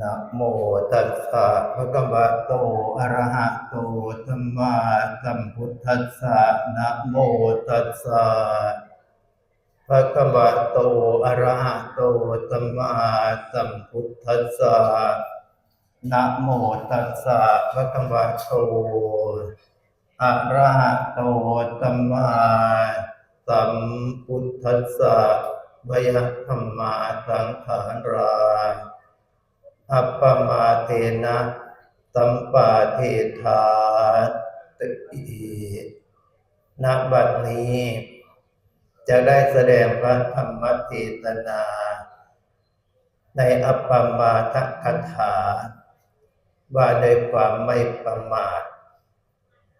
นะโมตัสสะภะคะวะโต อะระหะโตสัมมาสัมพุทธัสสะนะโมตัสสะภะคะวะโต อะระหะโตสัมมาสัมพุทธัสสะนะโมตัสสะภะคะวะโต อะระหะโตสัมมาสัมพุทธัสสะวยธรรมาสังขารา อัปปมาเทนะสัมปาเทธาติณบัดนี้ จะได้แสดงพระธรรมเทศนา ในอัปปมาทคถาว่าโดยความไม่ประมาท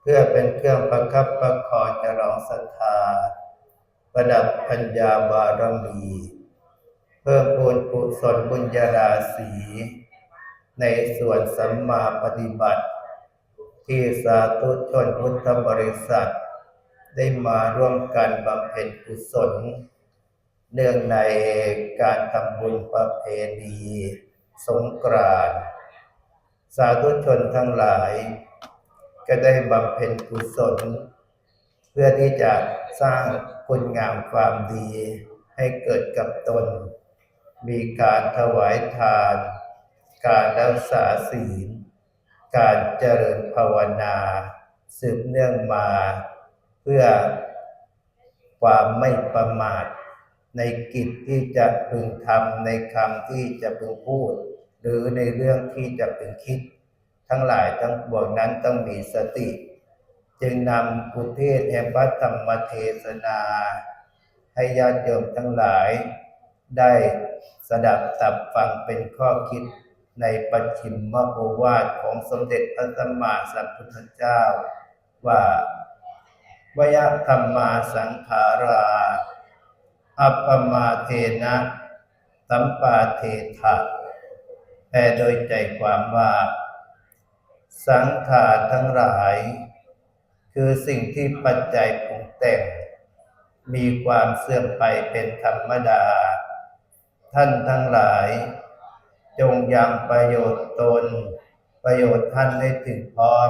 เพื่อเป็นเครื่องประคับประคองจะรองศรัทธาประดับปัญญาบารมี พิ่มพูนกุศลบุญญาราศี ในส่วนสัมมาปฏิบัติ ที่สาธุชนพุทธบริษัท ได้มาร่วมกันบำเพ็ญกุศล เนื่องในการทำบุญประเพณีสงกรานต์สาธุชนทั้งหลาย ก็ได้บำเพ็ญกุศล เพื่อที่จะสร้างคุณงามความดีให้เกิดกับตน มีการถวายทาน การรักษาศีล การเจริญภาวนา สืบเนื่องมา เพื่อความไม่ประมาท ในกิจที่จะพึงทำในคำที่จะพึงพูด หรือในเรื่องที่จะพึงคิด ทั้งหลายทั้งปวงนั้นต้องมีสติ จึงนำอุเทศแห่งพระธรรมเทศนา ให้ญาติโยมทั้งหลาย ได้สดับตับฟังเป็นข้อคิดในปัจฉิมมโอวาทของสมเด็จพระสัมมาสัมพุทธเจ้า ว่าวยธรรมาสังขารา อัปปมาเทนะสัมปาเทถะแปลโดยใจความว่า สังขารทั้งหลาย คือสิ่งที่ปัจจัยปรุงแต่ง มีความเสื่อมไปเป็นธรรมดา ท่านทั้งหลาย จงยังประโยชน์ตน ประโยชน์ท่านให้ถึงพร้อม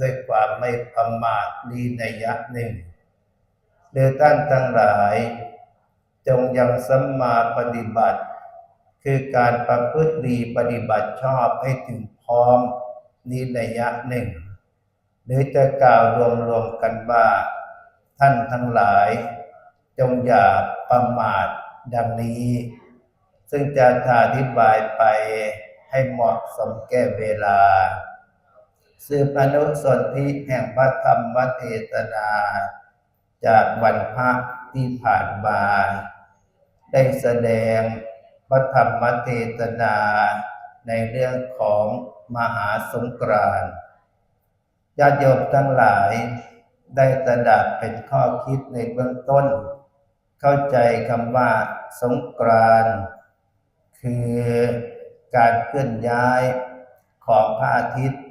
ด้วยความไม่ประมาทนี้ในยะหนึ่งหรือท่านทั้งหลาย จงยังสัมมาปฏิบัติ คือการประพฤติดีปฏิบัติชอบให้ถึงพร้อมนี้ในยะหนึ่งหรือจะกล่าวรวมๆกันว่าท่านทั้งหลาย จงอย่าประมาทดังนี้ ซึ่งจะอธิบายไปให้เหมาะสมแก่เวลา สืบอนุสนธิแห่งพระธรรมเทศนา จากวันพระที่ผ่านมาได้แสดงพระธรรมเทศนาในเรื่องของมหาสงกรานต์ญาติโยมทั้งหลายได้สดับเป็นข้อคิดในเบื้องต้น เข้าใจคำว่าสงกรานต์ คือการเคลื่อนย้ายของพระอาทิตย์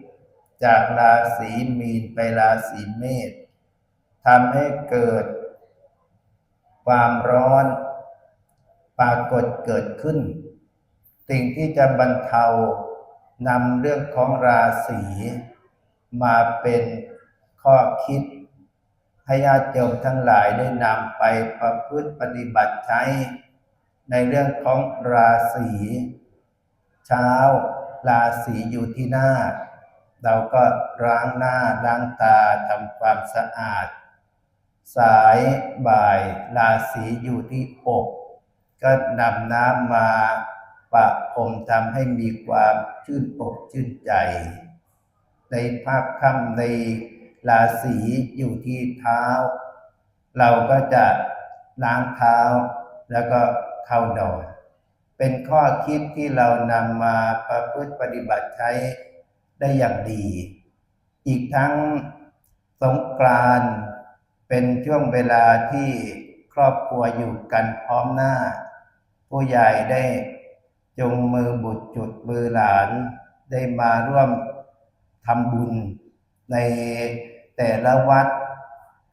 จากราศีมีนไปราศีเมษทำให้เกิด ความร้อนปรากฏเกิดขึ้น สิ่งที่จะบรรเทานำเรื่องของราศีมาเป็นข้อคิดให้ญาติโยมทั้งหลายได้นำไปประพฤติปฏิบัติใช้ ในเรื่องของราศีเช้า ราศีอยู่ที่หน้า เราก็ล้างหน้าล้างตาทำความสะอาด สายบ่าย ราศีอยู่ที่อกก็นำน้ำมาปะพรมทำให้มีความชื่นอกชื่นใจ ในภาคค่ำในราศีอยู่ที่เท้า เราก็จะล้างเท้าแล้วก็ เข้านอน เป็นข้อคิดที่เรานำมาประพฤติปฏิบัติใช้ได้อย่างดี อีกทั้งสงกรานเป็นช่วงเวลาที่ครอบครัวอยู่กันพร้อมหน้า ผู้ใหญ่ได้จงมือบุตรจุดมือหลานได้มาร่วมทำบุญในแต่ละวัด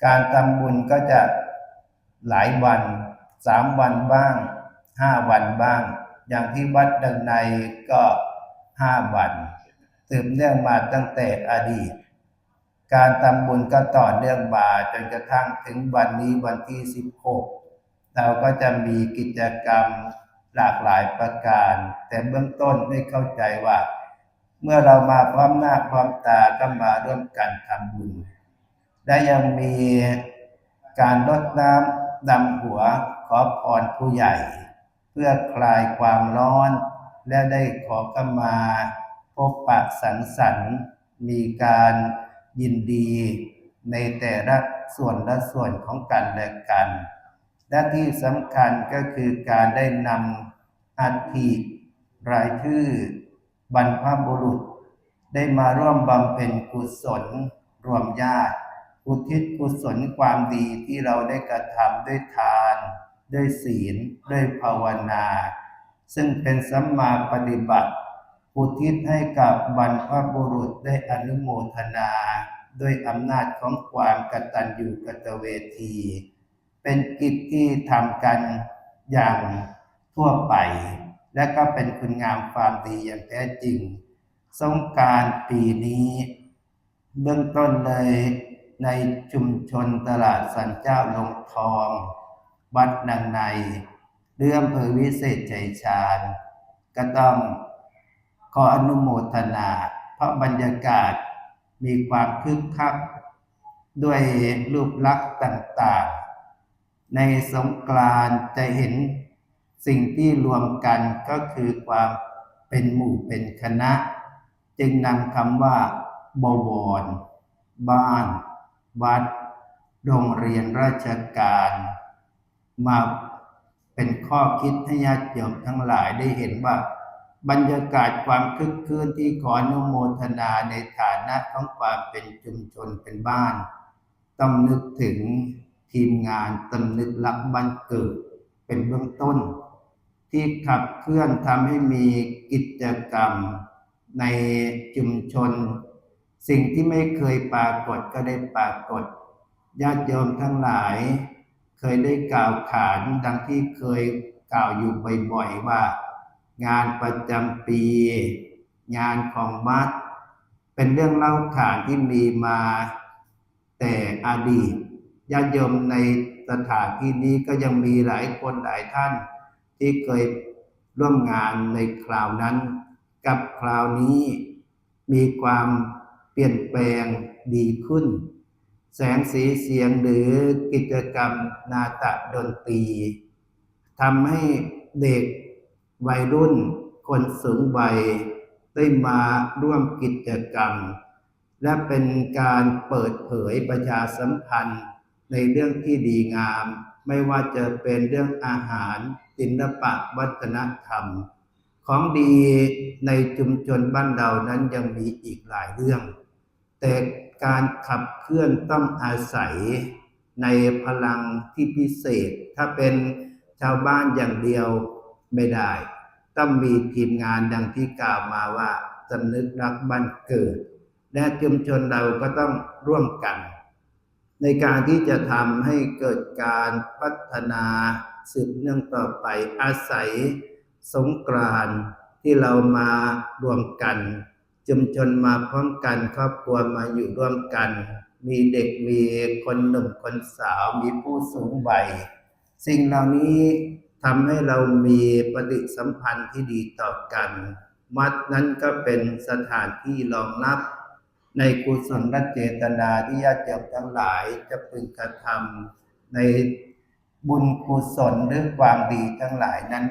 การทำบุญก็จะหลายวันสามวันบ้าง ห้าวันบ้าง อย่างที่วัดดังในก็ห้าวันสืบเนื่องมาตั้งแต่อดีต การทำบุญก็ต่อเนื่องมาจนกระทั่งถึงวันนี้วันที่16เราก็จะมีกิจกรรมหลากหลายประการ แต่เบื้องต้นได้เข้าใจว่า เมื่อเรามาพร้อมหน้าพร้อมตาก็มาร่วมกันทำบุญ และยังมีการรดน้ำดำหัวขอพรผู้ใหญ่ เพื่อคลายความร้อน และได้ขอขมา พบปะสังสรรค์ มีการยินดี ในแต่ละส่วนละส่วนของกันและกัน และที่สำคัญก็คือการได้นำอัฐิรายชื่อบรรพบุรุษ ได้มาร่วมบำเพ็ญกุศลรวมญาติอุทิศกุศลความดีที่เราได้กระทำด้วยทาน ด้วยศีลด้วยภาวนา ซึ่งเป็นสัมมาปฏิบัติ อุทิศให้กับบรรพบุรุษได้อนุโมทนา ด้วยอำนาจของความกตัญญูกตเวที เป็นกิจที่ทำกันอย่างทั่วไป และก็เป็นคุณงามความดีอย่างแท้จริง สงการปีนี้ เบื้องต้นเลยในชุมชนตลาดสันเจ้าลงทอง วัดนางในเรื่องเภอวิเศษใจชาญ ก็ต้องขออนุโมทนา เพราะบรรยากาศมีความคึกคัก ด้วยรูปลักษณ์ต่างๆ ในสงกรานจะเห็นสิ่งที่รวมกันก็คือความเป็นหมู่เป็นคณะ จึงนำคำว่าบวร บ้าน วัด โรงเรียนราชการ มาเป็นข้อคิดให้ญาติโยมทั้งหลายได้เห็นว่า บรรยากาศความคึกคืนที่ขออนุโมทนาในฐานะของความเป็นชุมชนเป็นบ้าน ต้องนึกถึงทีมงานตำนึกรับบันเกิด เป็นเบื้องต้น ที่ขับเคลื่อนทำให้มีกิจกรรมในชุมชน สิ่งที่ไม่เคยปรากฏก็ได้ปรากฏญาติโยมทั้งหลาย เคยได้กล่าวขานดังที่เคยกล่าวอยู่บ่อยๆว่า งานประจำปี งานของวัดเป็นเรื่องเล่าขานที่มีมาแต่อดีตญาติโยมในสถานที่นี้ก็ยังมีหลายคนหลายท่าน ที่เคยร่วมงานในคราวนั้น กับคราวนี้มีความเปลี่ยนแปลงดีขึ้น แสงสีเสียงหรือกิจกรรมนาฏดนตรีทำให้เด็กวัยรุ่น คนสูงวัยได้มาร่วมกิจกรรม และเป็นการเปิดเผยประชาสัมพันธ์ในเรื่องที่ดีงาม ไม่ว่าจะเป็นเรื่องอาหารศิลปะวัฒนธรรม ของดีในชุมชนบ้านเรานั้นยังมีอีกหลายเรื่อง แต่ การขับเคลื่อนต้องอาศัยในพลังที่พิเศษ ถ้าเป็นชาวบ้านอย่างเดียวไม่ได้ ต้องมีทีมงานดังที่กล่าวมาว่าสำนึกรักบ้านเกิด และชุมชนเราก็ต้องร่วมกัน ในการที่จะทำให้เกิดการพัฒนาสืบเนื่องต่อไปอาศัยสงกรานต์ที่เรามารวมกัน ชุมชนมาพร้อมกันครอบครัวมาอยู่ร่วมกัน มีเด็กมีคนหนุ่มคนสาวมีผู้สูงวัยสิ่งเหล่านี้ทำให้เรามีปฏิสัมพันธ์ที่ดีต่อกันวัดนั้นก็เป็นสถานที่รองรับ ในกุศลเจตนาที่ญาติโยมทั้งหลายจะพึงกระทำในบุญกุศลหรือความดีทั้งหลายนั้น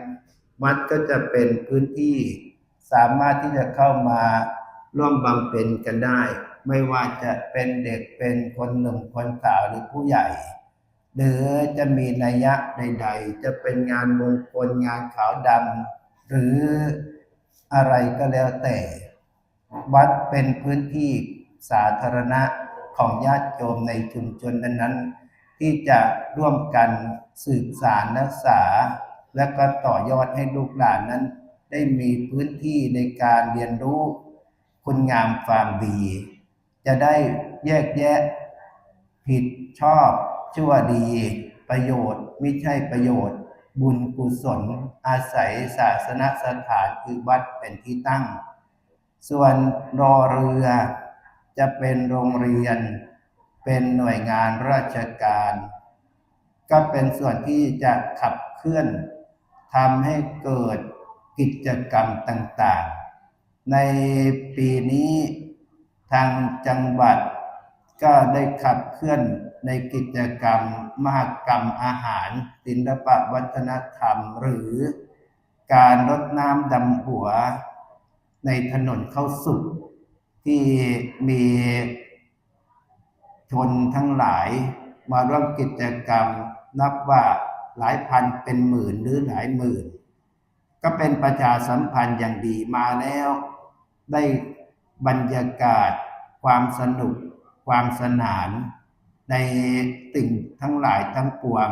วัดก็จะเป็นพื้นที่สามารถที่จะเข้ามา ร่วมบำเพ็ญกันได้ ไม่ว่าจะเป็นเด็กเป็นคนหนุ่มคนสาวหรือผู้ใหญ่ หรือจะมีนัยยะใด ๆ จะเป็นงานมงคลงานขาวดำหรืออะไรก็แล้วแต่ วัดเป็นพื้นที่สาธารณะของญาติโยมในชุมชนนั้นๆ ที่จะร่วมกันสืบสารรักษา และก็ต่อยอดให้ลูกหลานนั้น ได้มีพื้นที่ในการเรียนรู้ คุณงามความดี จะได้แยกแยะ ผิดชอบชั่วดี ประโยชน์ไม่ใช่ประโยชน์ บุญกุศล อาศัยศาสนสถานคือวัดเป็นที่ตั้ง ส่วนรอเรือ จะเป็นโรงเรียน เป็นหน่วยงานราชการ ก็เป็นส่วนที่จะขับเคลื่อนทำให้เกิดกิจกรรมต่างๆ ในปีนี้ทางจังหวัดก็ได้ขับเคลื่อนในกิจกรรม มหกรรมอาหาร ศิลปะวัฒนธรรม หรือการรดน้ำดำหัว ในถนนเข้าสุขที่มีชนทั้งหลาย มาร่วมกิจกรรม นับว่าหลายพันเป็นหมื่นหรือหลายหมื่น ก็เป็นประชาสัมพันธ์อย่างดีมาแล้ว ได้บรรยากาศ ความสนุก ความสนาน ในสิ่งทั้งหลายทั้งปวง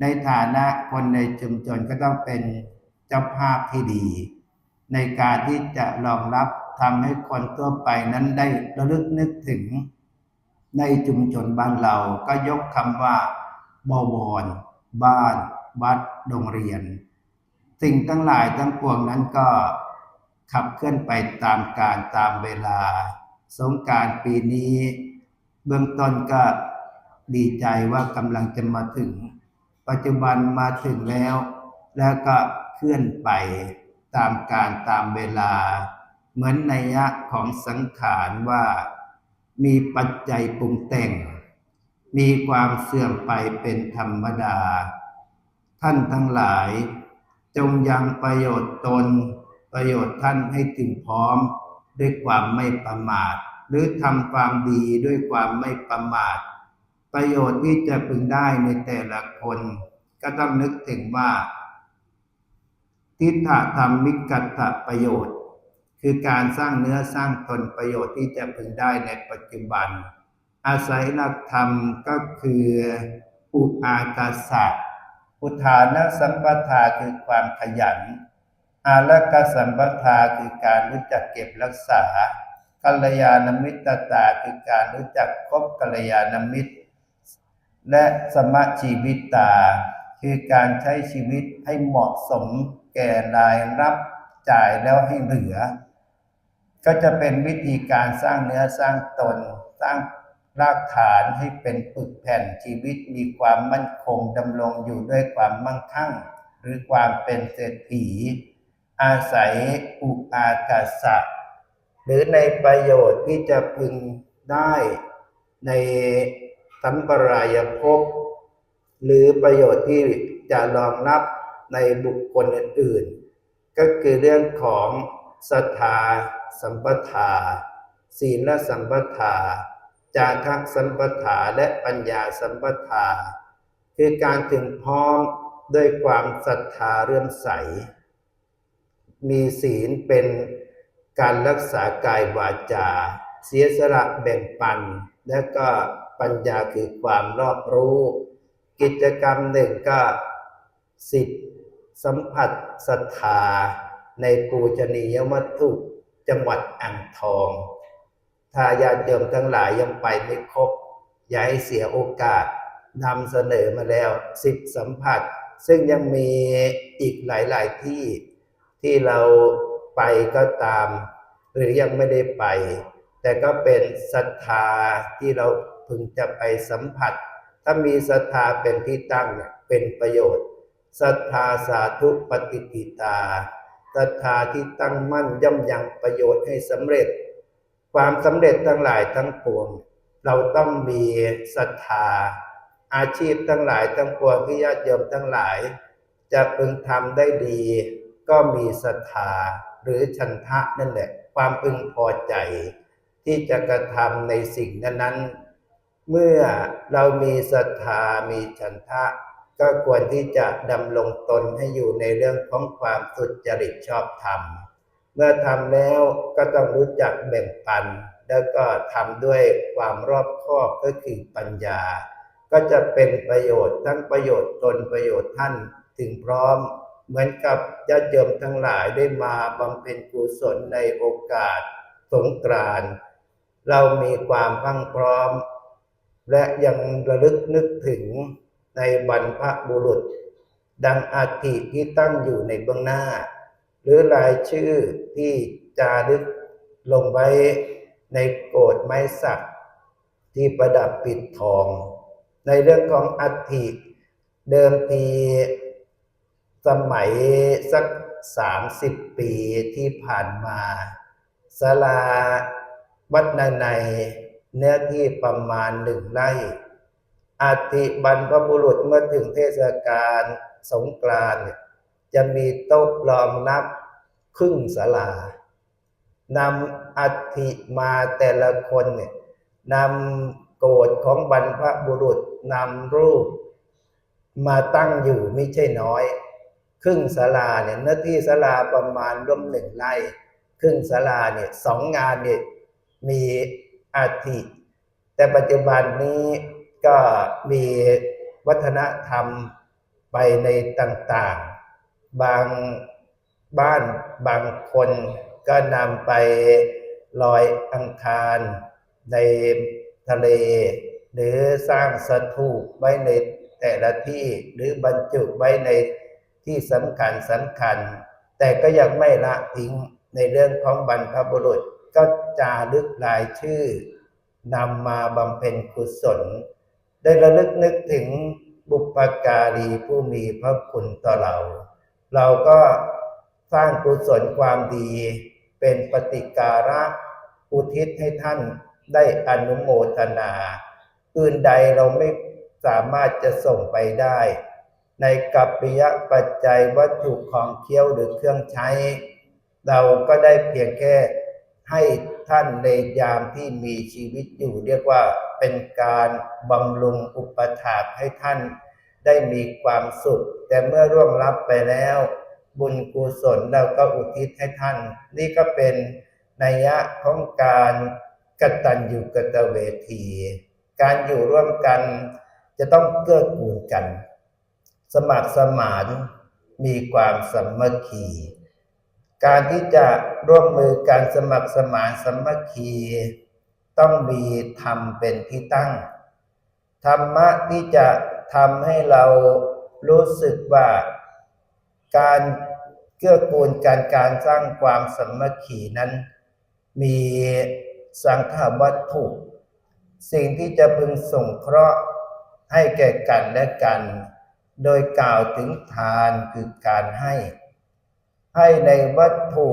ในฐานะคนในชุมชนก็ต้องเป็นเจ้าภาพที่ดี ในการที่จะรองรับทำให้คนทั่วไปนั้นได้ระลึกนึกถึง ในชุมชนบ้านเราก็ยกคำว่าบวร บ้าน วัด โรงเรียน สิ่งทั้งหลายทั้งปวงนั้นก็ ขับเคลื่อนไปตามการตามเวลา สงการปีนี้ เบื้องต้นก็ดีใจว่ากำลังจะมาถึง ปัจจุบันมาถึงแล้ว แล้วก็เคลื่อนไปตามการตามเวลา เหมือนนัยยะของสังขารว่า มีปัจจัยปรุงแต่ง มีความเสื่อมไปเป็นธรรมดา ท่านทั้งหลาย จงยังประโยชน์ตน ประโยชน์ท่านให้ถึงพร้อมด้วยความไม่ประมาท หรือทำความดีด้วยความไม่ประมาท ประโยชน์ที่จะพึงได้ในแต่ละคน ก็ต้องนึกถึงว่า ทิฏฐธรรมมิกัตถประโยชน์ คือการสร้างเนื้อสร้างตนประโยชน์ที่จะพึงได้ในปัจจุบัน อาศัยหลักธรรมก็คืออุอากาสะอุทานสัมปทาคือความขยัน อารักสัมปทาคือการรู้จักเก็บรักษากัลยาณมิตรตาคือการรู้จักคบกัลยาณมิตร และสมชีวิตตา คือการใช้ชีวิตให้เหมาะสมแก่รายรับจ่ายแล้วให้เหลือ ก็จะเป็นวิธีการสร้างเนื้อสร้างตน สร้างรากฐานให้เป็นปึกแผ่นชีวิตมีความมั่นคงดำรงอยู่ด้วยความมั่งคั่ง หรือความเป็นเศรษฐี อาศัยอุอากาสะหรือในประโยชน์ที่จะพึงได้ในสัมปรายภพหรือประโยชน์ที่จะรองรับในบุคคลอื่นๆ ก็คือเรื่องของศรัทธาสัมปทา ศีลสัมปทา จาคะสัมปทาและปัญญาสัมปทา คือการถึงพร้อมด้วยความศรัทธาเรื่อมใส มีศีลเป็นการรักษากายวาจา เสียสละแบ่งปัน และก็ปัญญาคือความรอบรู้ กิจกรรมหนึ่งก็สิทธิสัมผัสศรัทธาในปูชนียวัตถุจังหวัดอ่างทอง ถ้าญาติโยมทั้งหลายยังไปไม่ครบ อย่าให้เสียโอกาสนำเสนอมาแล้วสิบสัมผัส ซึ่งยังมีอีกหลาย ๆ ที่ ที่เราไปก็ตาม หรือยังไม่ได้ไป แต่ก็เป็นศรัทธาที่เราพึงจะไปสัมผัส ถ้ามีศรัทธาเป็นที่ตั้งเนี่ยเป็นประโยชน์ศรัทธาสาธุปฏิปิตาศรัทธาที่ตั้งมั่นย่อมยังประโยชน์ให้สำเร็จ ความสำเร็จทั้งหลายทั้งปวง เราต้องมีศรัทธา อาชีพทั้งหลายทั้งปวงที่ญาติโยมทั้งหลาย จะพึงทำได้ดี ก็มีศรัทธาหรือฉันทะนั่นแหละ ความพึงพอใจ ที่จะกระทำในสิ่งนั้นๆ เมื่อเรามีศรัทธามีฉันทะ ก็ควรที่จะดำรงตนให้อยู่ในเรื่องของความสุจริตชอบธรรม เมื่อทำแล้วก็ต้องรู้จักแบ่งปัน แล้วก็ทำด้วยความรอบคอบก็คือปัญญา ก็จะเป็นประโยชน์ทั้งประโยชน์ตนประโยชน์ท่านถึงพร้อม เหมือนกับญาติโยมทั้งหลายได้มาบำเพ็ญกุศลในโอกาสสงกรานต์เรามีความพรั่งพร้อม และยังระลึกนึกถึงในบรรพบุรุษ ดังอาทิที่ตั้งอยู่ในเบื้องหน้า หรือรายชื่อที่จารึกลงไว้ในโกดไม้สักที่ประดับปิดทอง ในเรื่องของอัฐิเดิมที สมัยสักสามสิบปีที่ผ่านมาศาลาวัดนาในเนื้อที่ประมาณหนึ่งไร่อาทิบรรพบุรุษเมื่อถึงเทศกาลสงกรานต์จะมีโต๊ะรองนับครึ่งศาลานำอัฐิมาแต่ละคนเนี่ยนำโกรธของบรรพบุรุษนำรูป มาตั้งอยู่ไม่ใช่น้อย ครึ่งศาลาเนี่ยเนื้อที่ศาลาประมาณร่วมหนึ่งไร่ ครึ่งศาลาเนี่ยสองงานเนี่ยมีอาทิแต่ปัจจุบันนี้ก็มีวัฒนธรรมไปในต่างๆ บางบ้านบางคนก็นำไปลอยอังคารในทะเล หรือสร้างสถูปไว้ในแต่ละที่หรือบรรจุไว้ใน ที่สำคัญสำคัญ แต่ก็ยังไม่ละทิ้งในเรื่องของบรรพบุรุษก็จารึกรายชื่อนำมาบำเพ็ญกุศล ได้ระลึกนึกถึงบุปการีผู้มีพระคุณต่อเรา เราก็สร้างกุศลความดีเป็นปฏิการะอุทิศให้ท่านได้อนุโมทนา อื่นใดเราไม่สามารถจะส่งไปได้ ในกัปปิยะปัจจัยวัตถุของเคี้ยวหรือเครื่องใช้ เราก็ได้เพียงแค่ให้ท่านในยามที่มีชีวิตอยู่เรียกว่าเป็นการบำรุงอุปถากให้ท่านได้มีความสุข แต่เมื่อร่วงรับไปแล้ว บุญกุศลเราก็อุทิศให้ท่าน นี่ก็เป็นนัยยะของการกตัญญูกตเวที การอยู่ร่วมกันจะต้องเกื้อกูลกัน สมัครสมานมีความสมัคคี การที่จะร่วมมือการสมัครสมานสมัคคี ต้องมีธรรมเป็นที่ตั้ง ธรรมะที่จะทำให้เรารู้สึกว่าการเกื้อกูลการการสร้างความสมัคคีนั้น มีสังฆวัตถุ สิ่งที่จะพึงส่งเคราะห์ให้แก่กันและกัน โดยกล่าวถึงทานคือการให้ ให้ในวัตถุ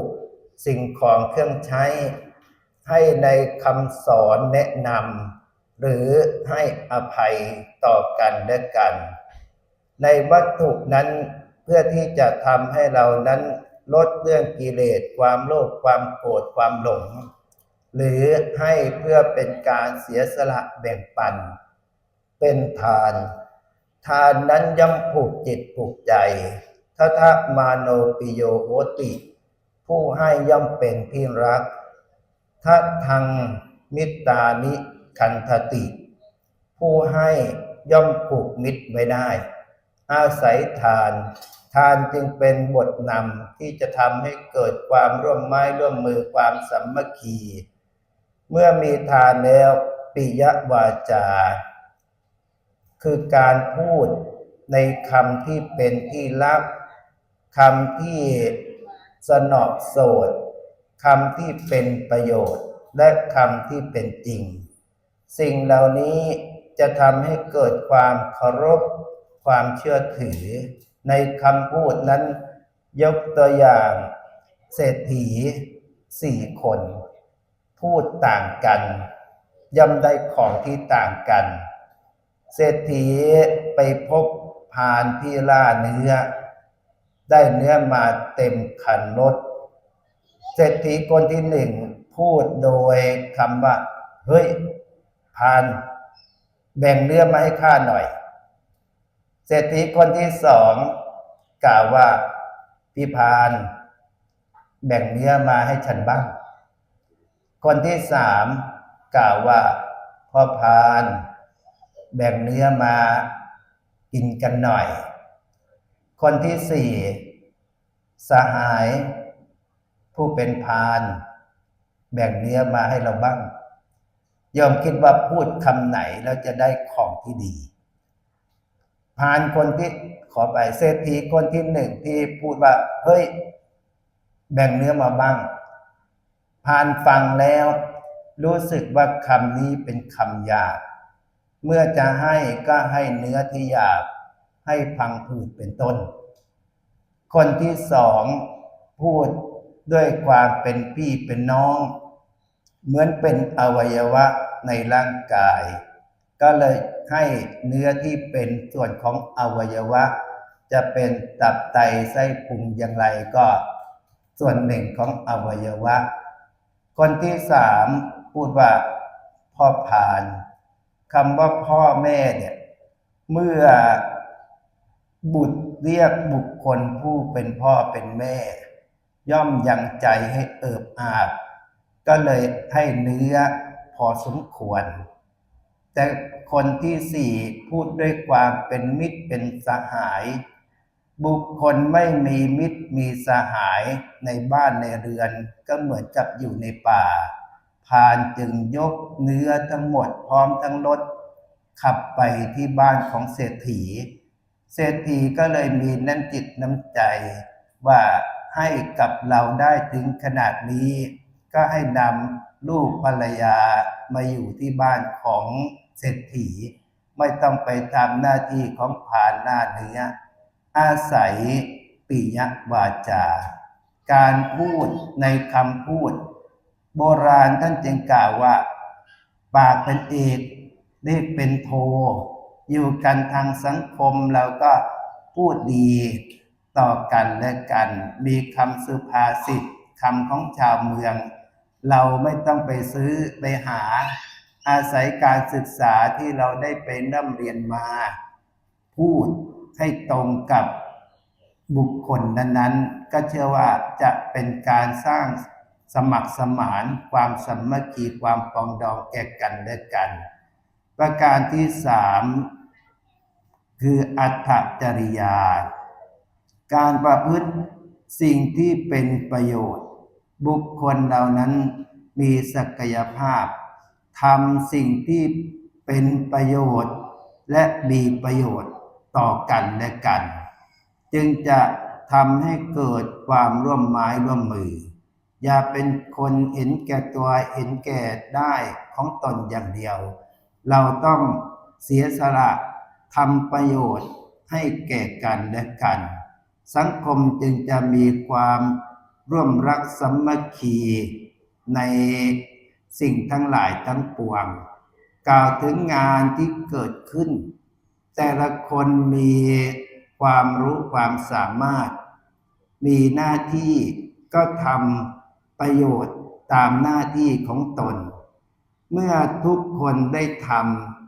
สิ่งของเครื่องใช้ ให้ในคำสอนแนะนำหรือให้อภัยต่อกันและกัน ในวัตถุนั้นเพื่อที่จะทำให้เรานั้นลดเรื่องกิเลสความโลภความโกรธความหลง หรือให้เพื่อเป็นการเสียสละแบ่งปัน เป็นทาน ทานนั้นย่อมผูกจิตผูกใจทัทะมาโนปิโยโหติ ผู้ให้ย่อมเป็นที่รักทัทังมิตานิคันทติ ผู้ให้ย่อมผูกมิตรไว้ได้ อาศัยทาน ทานจึงเป็นบทนำที่จะทำให้เกิดความร่วมไม้ร่วมมือความสามัคคี เมื่อมีทานแล้วปิยวาจา คือการพูดในคำที่เป็นที่ลับคำที่สนอบโสดคำที่เป็นประโยชน์ และคำที่เป็นจริง สิ่งเหล่านี้จะทำให้เกิดความเคารพ ความเชื่อถือ ในคำพูดนั้นยกตัวอย่างเศรษฐีสี่คน พูดต่างกันย่อมได้ของที่ต่างกัน เศรษฐีไปพบพานที่ล่าเนื้อ ได้เนื้อมาเต็มคันรถ เศรษฐีคนที่หนึ่งพูดโดยคำว่า เฮ้ย พาน แบ่งเนื้อมาให้ข้าหน่อย เศรษฐีคนที่สองกล่าวว่าพี่พาน แบ่งเนื้อมาให้ฉันบ้าง คนที่สามกล่าวว่าพ่อพาน แบ่งเนื้อมากินกันหน่อย คนที่สี่สหาย ผู้เป็นพานแบ่งเนื้อมาให้เราบ้างยอมคิดว่าพูดคำไหนแล้วจะได้ของที่ดี พานคนที่ขอไปเศรษฐีคนที่หนึ่งที่พูดว่า เฮ้ย แบ่งเนื้อมาบ้างผ่านฟังแล้ว รู้สึกว่าคำนี้เป็นคำหยาบ เมื่อจะให้ก็ให้เนื้อที่หยาบให้พังผืดเป็นต้น คนที่สองพูดด้วยความเป็นพี่เป็นน้อง เหมือนเป็นอวัยวะในร่างกาย ก็เลยให้เนื้อที่เป็นส่วนของอวัยวะ จะเป็นตับไตไส้พุงอย่างไรก็ส่วนหนึ่งของอวัยวะ คนที่สามพูดว่าพ่อผ่าน คำว่าพ่อแม่เนี่ย เมื่อบุตรเรียกบุคคลผู้เป็นพ่อเป็นแม่ ย่อมยังใจให้เอิบอาบ ก็เลยให้เนื้อพอสมควร แต่คนที่สี่พูดด้วยความเป็นมิตรเป็นสหาย บุคคลไม่มีมิตรมีสหายในบ้านในเรือนก็เหมือนกับอยู่ในป่า พานจึงยกเนื้อทั้งหมดพร้อมทั้งรถขับไปที่บ้านของเศรษฐี เศรษฐีก็เลยมีน้ำจิตน้ำใจ ว่าให้กับเราได้ถึงขนาดนี้ ก็ให้นำลูกภรรยามาอยู่ที่บ้านของเศรษฐี ไม่ต้องไปทำหน้าที่ของผ่านหน้าเนื้อ อาศัยปิยวาจา การพูดในคำพูด โบราณท่านจึงกล่าวว่า ปากเป็นเอกเรียกเป็นโท อยู่กันทางสังคมเราก็พูดดีต่อกันและกัน มีคำสุภาษิตคำของชาวเมือง เราไม่ต้องไปซื้อไปหา อาศัยการศึกษาที่เราได้ไปร่ำเรียนมา พูดให้ตรงกับบุคคลนั้นๆ ก็เชื่อว่าจะเป็นการสร้าง สมัครสมานความสามัคคีความปองดองแก่กันและกัน ประการที่สามคืออัตจริยา การประพฤติสิ่งที่เป็นประโยชน์ บุคคลเหล่านั้นมีศักยภาพทำสิ่งที่เป็นประโยชน์และมีประโยชน์ต่อกันและกัน จึงจะทำให้เกิดความร่วมไม้ร่วมมือ อย่าเป็นคนเห็นแก่ตัวเห็นแก่ได้ของตนอย่างเดียว เราต้องเสียสละทำประโยชน์ให้แก่กันและกัน สังคมจึงจะมีความร่วมรักสามัคคีในสิ่งทั้งหลายทั้งปวง กล่าวถึงงานที่เกิดขึ้น แต่ละคนมีความรู้ความสามารถ มีหน้าที่ก็ทำ ประโยชน์ตามหน้าที่ของตน เมื่อทุกคนได้ท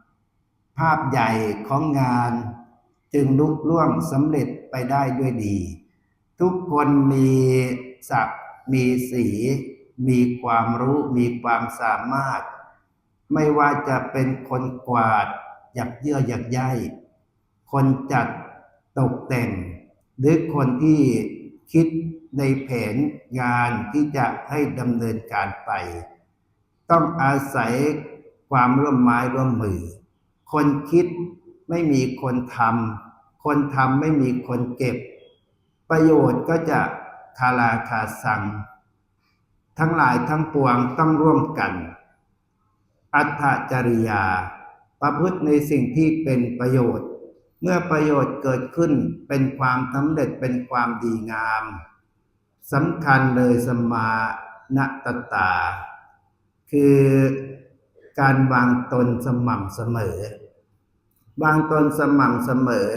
ำภาพใหญ่ของงาน จึงลุล่วงสำเร็จไปได้ด้วยดี ทุกคนมีศักดิ์มีสี มีความรู้มีความสามารถ ไม่ว่าจะเป็นคนกวาดหยักเยื่อหยักใยคนจัดตกแต่ง หรือคนที่ คิดในแผนงานที่จะให้ดำเนินการไป ต้องอาศัยความร่วมไม้ร่วมมือ คนคิดไม่มีคนทำคนทำไม่มีคนเก็บ ประโยชน์ก็จะคาราคาสัง ทั้งหลายทั้งปวงต้องร่วมกัน อัตจริยา ประพฤติในสิ่งที่เป็นประโยชน์ เมื่อประโยชน์เกิดขึ้นเป็นความสำเร็จเป็นความดีงามสำคัญเลยสมานตตา คือการวางตนสม่ำเสมอ วางตนสม่ำเสมอ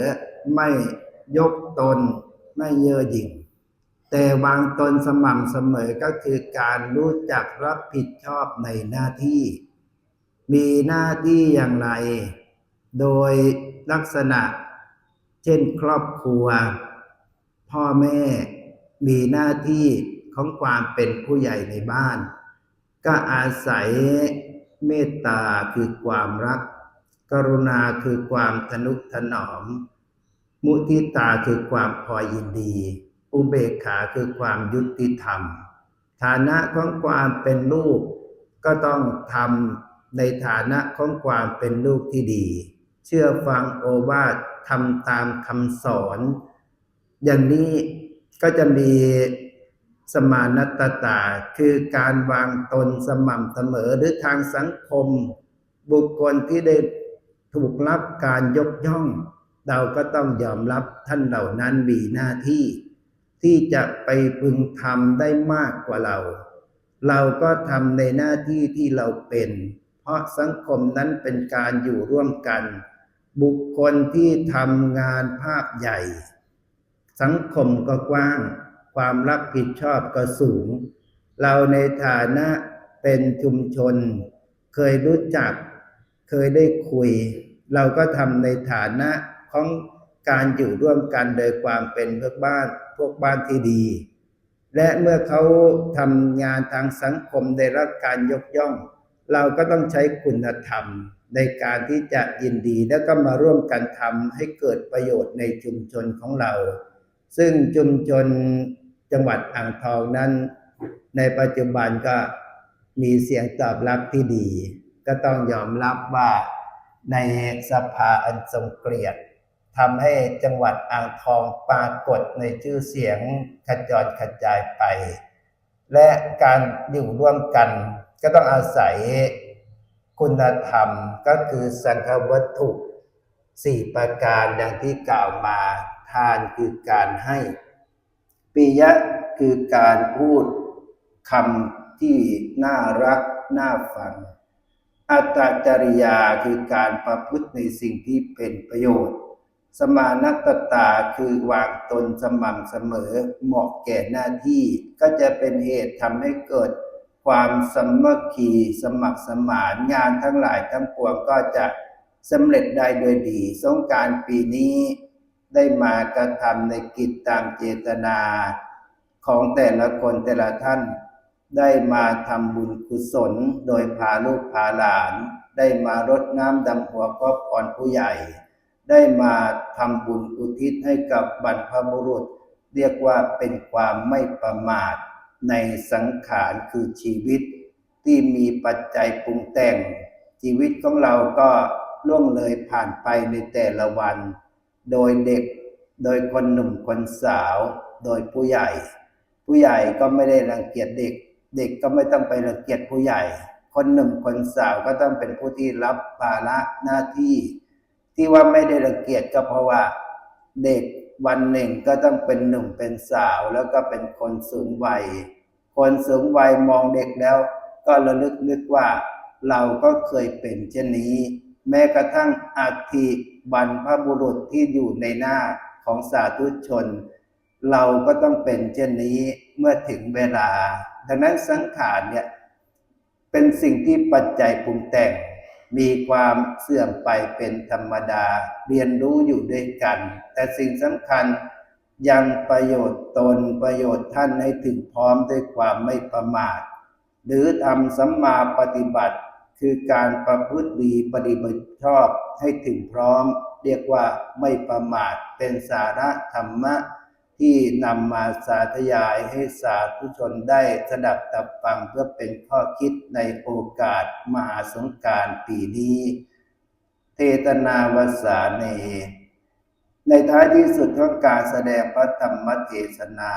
ไม่ยกตนไม่เย่อหยิ่งแต่วางตนสม่ำเสมอก็คือการรู้จักรับผิดชอบในหน้าที่ มีหน้าที่อย่างไร โดย ลักษณะ เช่นครอบครัว พ่อแม่มีหน้าที่ของความเป็นผู้ใหญ่ในบ้าน ก็อาศัยเมตตาคือความรัก กรุณาคือความทนุถนอม มุทิตาคือความพอยินดี อุเบกขาคือความยุติธรรม ฐานะของความเป็นลูกก็ต้องทำในฐานะของความเป็นลูกที่ดี เชื่อฟังโอวาททำตามคำสอน อย่างนี้ก็จะมีสมานตตา คือการวางตนสม่ำเสมอหรือทางสังคม บุคคลที่ได้ถูกรับการยกย่อง เราก็ต้องยอมรับท่านเหล่านั้นมีหน้าที่ ที่จะไปพึงทำได้มากกว่าเรา เราก็ทำในหน้าที่ที่เราเป็น เพราะสังคมนั้นเป็นการอยู่ร่วมกัน บุคคลที่ทำงานภาพใหญ่ สังคมก็กว้าง ความรับผิดชอบก็สูง เราในฐานะเป็นชุมชน เคยรู้จัก เคยได้คุย เราก็ทำในฐานะของการอยู่ร่วมกันโดยความเป็นพวกบ้านพวกบ้านที่ดี และเมื่อเขาทำงานทางสังคมได้รับการยกย่อง เราก็ต้องใช้คุณธรรม ในการที่จะยินดีแล้วก็มาร่วมกันทำให้เกิดประโยชน์ในชุมชนของเรา ซึ่งชุมชนจังหวัดอ่างทองนั้น ในปัจจุบันก็มีเสียงตอบรับที่ดี ก็ต้องยอมรับว่าในสภาอันทรงเกียรติทำให้จังหวัดอ่างทองปรากฏในชื่อเสียงขจรกระจายไป และการอยู่ร่วมกันก็ต้องอาศัย คุณธรรมก็คือสังฆวัตถุสี่ประการอย่างที่กล่าวมาทานคือการให้ปิยะคือการพูดคำที่น่ารักน่าฟัง อัตตจริยาคือการประพฤติในสิ่งที่เป็นประโยชน์ สมานัตตาคือวางตนสม่ำเสมอเหมาะแก่หน้าที่ก็จะเป็นเหตุทำให้เกิด ความสมัคคีสมัครสมานงานทั้งหลายทั้งปวงก็จะสำเร็จได้โดยดี สงการปีนี้ได้มากระทำในกิจตามเจตนาของแต่ละคนแต่ละท่าน ได้มาทำบุญกุศลโดยพาลูกพาหลาน ได้มารดน้ำดำหัวก็พรผู้ใหญ่ ได้มาทำบุญอุทิศให้กับบรรพบุรุษ เรียกว่าเป็นความไม่ประมาท ในสังขารคือชีวิต ที่มีปัจจัยปรุงแต่ง ชีวิตของเราก็ล่วงเลยผ่านไปในแต่ละวัน โดยเด็ก โดยคนหนุ่มคนสาว โดยผู้ใหญ่ ผู้ใหญ่ก็ไม่ได้รังเกียจเด็ก เด็กก็ไม่ต้องไปรังเกียจผู้ใหญ่ คนหนุ่มคนสาวก็ต้องเป็นผู้ที่รับภาระหน้าที่ ที่ว่าไม่ได้รังเกียจก็เพราะว่า เด็ก วันหนึ่งก็ต้องเป็นหนุ่มเป็นสาวแล้วก็เป็นคนสูงวัย คนสูงวัยมองเด็กแล้ว ก็ระลึกนึกว่า เราก็เคยเป็นเช่นนี้ แม้กระทั่งอาทิบรรพบุรุษที่อยู่ในหน้าของสาธุชน เราก็ต้องเป็นเช่นนี้เมื่อถึงเวลา ดังนั้นสังขารเนี่ยเป็นสิ่งที่ปัจจัยปรุงแต่ง มีความเสื่อมไปเป็นธรรมดา เรียนรู้อยู่ด้วยกัน แต่สิ่งสำคัญยังประโยชน์ตนประโยชน์ท่านให้ถึงพร้อมด้วยความไม่ประมาท หรือทำสัมมาปฏิบัติ คือการประพฤติดีปฏิบัติชอบให้ถึงพร้อม เรียกว่าไม่ประมาทเป็นสาระธรรมะ ที่นำมาสาธยายให้สาธุชนได้สดับตับฟังเพื่อเป็นข้อคิดในโอกาสมหาสงการปีนี้ เทตนาวสาเน ในท้ายที่สุดของการแสดงพระธรรมเทศนา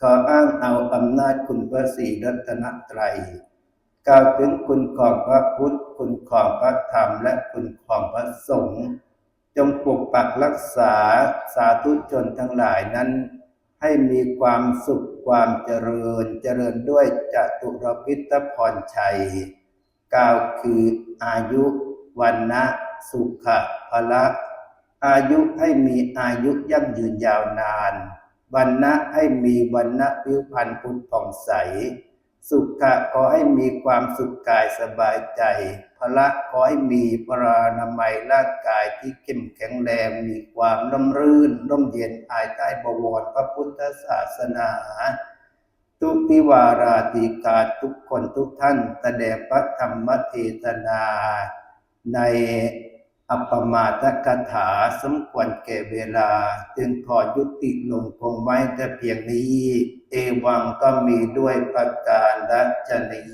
ขออ้างเอาอำนาจคุณพระศรีรัตนตรัยกล่าวถึงคุณของพระพุทธ คุณของพระธรรมและคุณของพระสงฆ์ จงปกปักรักษาสาธุชนทั้งหลายนั้น ให้มีความสุขความเจริญเจริญด้วยจตุรพิทพรชัยกล่าวคืออายุวันนะสุขะพละอายุให้มีอายุยั่งยืนยาวนานวันนะให้มีวันนะผิวพรรณผุดผ่องใส สุขะขอให้มีความสุขกายสบายใจ พละขอให้มีปรานามัยร่างกายที่เข้มแข็งแรง มีความร่มรื่นร่มเย็นภายใต้บวรพระพุทธศาสนา ทุกทิวาราติกาทุกคนทุกท่านแสดงพระธรรมเทศนาใน อัปมาทกถาสมควรแก่เวลา จึงขอยุติลงคงไว้แต่เพียงนี้ เอวังก็มีด้วยประการดัชนี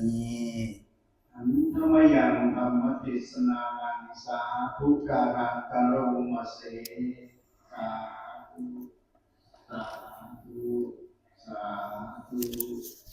อันธรรมยังธรรมเทศนานังสาธุการังกะโรมะเสสาธุสาธุสาธุ